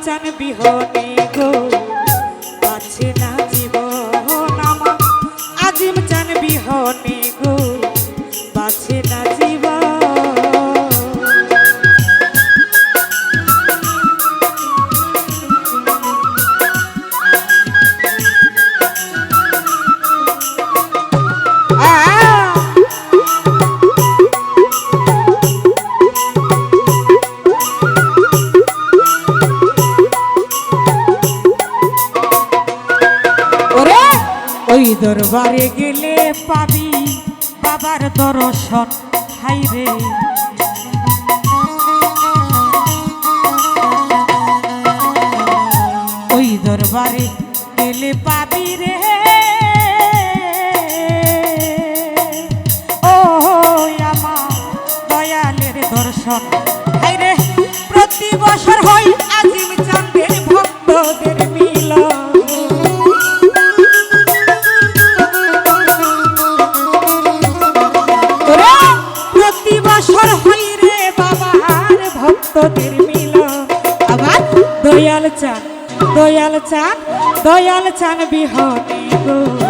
দয়াল চান বিহনে গো। আছে না জীবন আমার। আজিম চান বিহনে গো। বাছে না দরবারে গেলে পাবি বাবার দর্শন হাই রে। ওই দরবারে গেলে পাবি রে। ও আমার দয়ালের দর্শন হাই রে। প্রতি বছর হয় চান দয়াল চান বিহনে গো।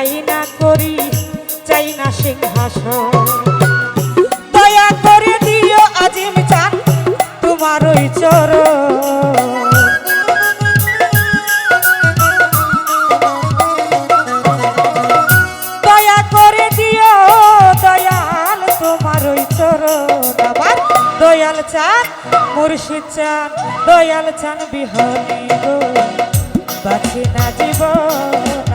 চাই না করি চাই না সিংহাসন। দয়া করে দিও আজিম চান তোমার ওই দিও দয়াল চান মুর্শিদ গো। বাঁচি না জীবন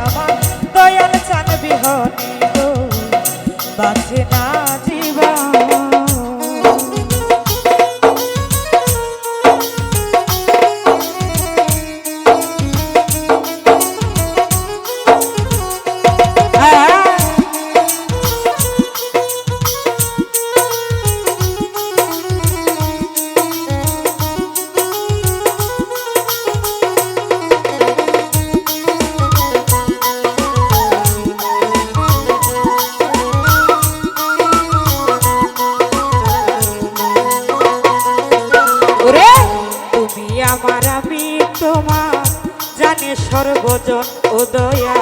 সর্বজন ও দয়া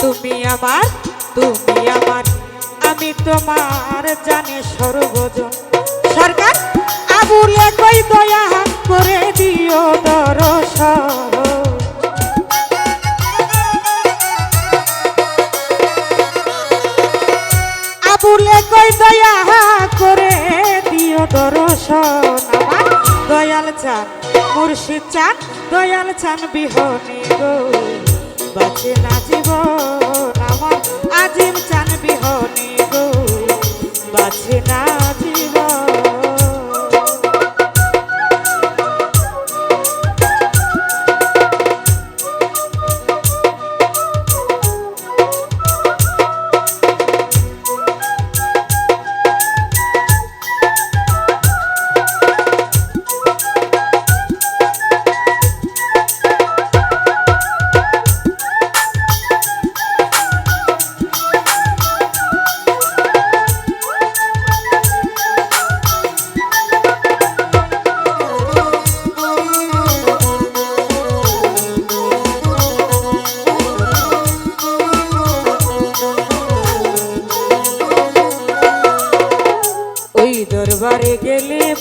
তুমি আমার তুমি আমার, আমি তোমার জানে সর্বজন। সরকার, আবুলে কই দয়া করে দিও দর্শন দর্শন আমার। দয়াল চান মুর্শিদ চান, দয়াল চান বিহনে গো। বাঁচে না জীবন আমার, আজিম চান বিহনে গো। বাঁচে না জীবন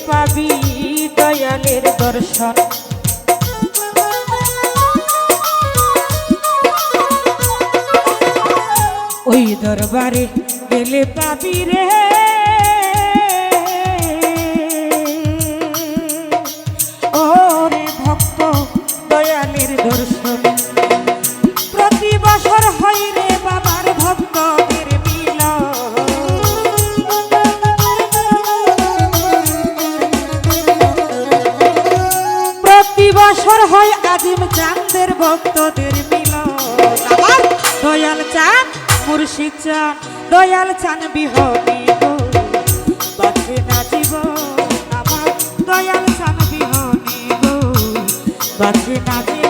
পাবি দয়ালের দর্শন। ওই দরবারে গেলে পাবি রে। মুর্শিদ চান দয়াল চান বিহনী গো। বাঁচে না জীবন আমার, দয়াল চান বিহনী গো। বাঁচে না জীবন